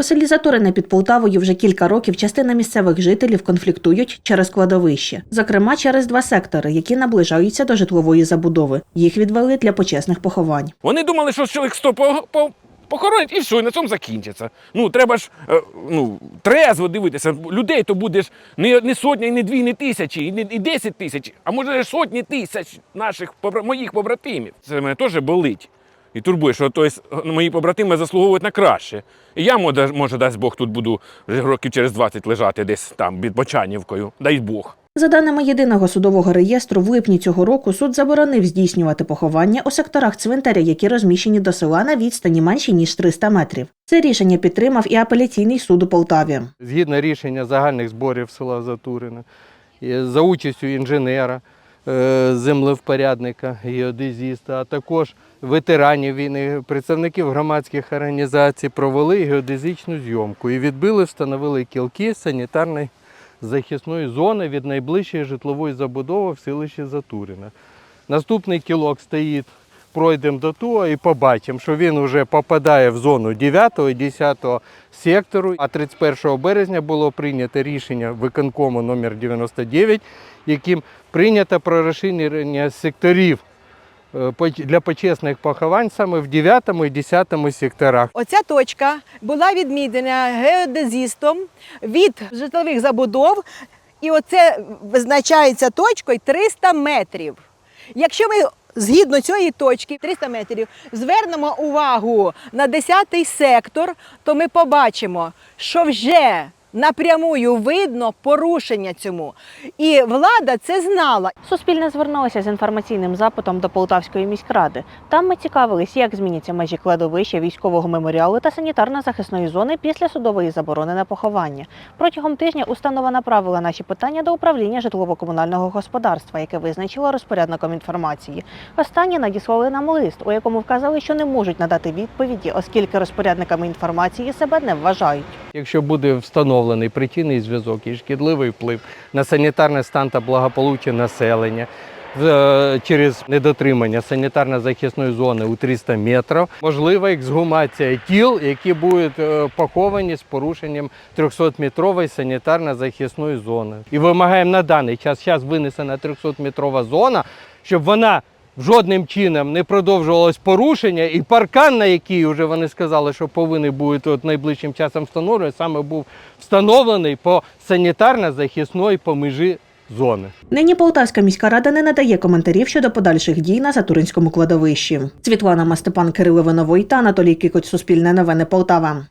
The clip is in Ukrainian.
У селі Заторине під Полтавою вже кілька років частина місцевих жителів конфліктують через кладовище, зокрема через два сектори, які наближаються до житлової забудови. Їх відвели для почесних поховань. Вони думали, що чоловік 100 по, по, похоронять і все, і на цьому закінчиться. Ну, треба ж е, ну, трезво дивитися. Людей то будеш не, не сотня, і не дві, не тисячі, і не і десять тисяч, а може сотні тисяч наших моїх побратимів. Це мене теж болить. І турбує, що тобто, мої побратими заслуговують на краще. І я, може, дасть Бог, тут буду вже років через 20 лежати десь там під Бочанівкою. Дай Бог. За даними єдиного судового реєстру, в липні цього року суд заборонив здійснювати поховання у секторах цвинтаря, які розміщені до села на відстані менші ніж 300 метрів. Це рішення підтримав і апеляційний суд у Полтаві. згідно рішення загальних зборів села Затурина, за участю інженера, е, землевпорядника, геодезіста, а також ветеранів війни, представників громадських організацій провели геодезичну зйомку і відбили, встановили кілки санітарної захисної зони від найближчої житлової забудови в селищі Затурина. Наступний кілок стоїть, пройдемо до того і побачимо, що він вже попадає в зону 9 і 10 сектору. А 31 березня було прийнято рішення виконкому номер 99, яким прийнято про розширення секторів для почесних поховань саме в 9 і 10 секторах. Оця точка була відмінена геодезістом від житлових забудов, і оце визначається точкою 300 метрів. Якщо ми згідно цієї точки 300 метрів звернемо увагу на 10-й сектор, то ми побачимо, що вже напрямую видно порушення цьому. І влада це знала. Суспільне звернулося з інформаційним запитом до Полтавської міськради. Там ми цікавились, як зміняться межі кладовища, військового меморіалу та санітарно-захисної зони після судової заборони на поховання. Протягом тижня установа направила наші питання до управління житлово-комунального господарства, яке визначило розпорядником інформації. Останні надіслали нам лист, у якому вказали, що не можуть надати відповіді, оскільки розпорядниками інформації себе не вважають. Якщо буде встановлений причинний зв'язок і шкідливий вплив на санітарний стан та благополуччя населення е, через недотримання санітарно-захисної зони у 300 метрів, можлива ексгумація тіл, які будуть е, поховані з порушенням 300-метрової санітарно-захисної зони. І вимагаємо на даний час, зараз винесена 300-метрова зона, щоб вона жодним чином не продовжувалось порушення, і паркан, на який вже вони сказали, що повинен бути от найближчим часом встановлений, саме був встановлений по санітарно-захисної по межі зони. Нині Полтавська міська рада не надає коментарів щодо подальших дій на Затуринському кладовищі. Світлана Мастепан, Кирило Виновой та Анатолій Кикоць, Суспільне новини Полтава.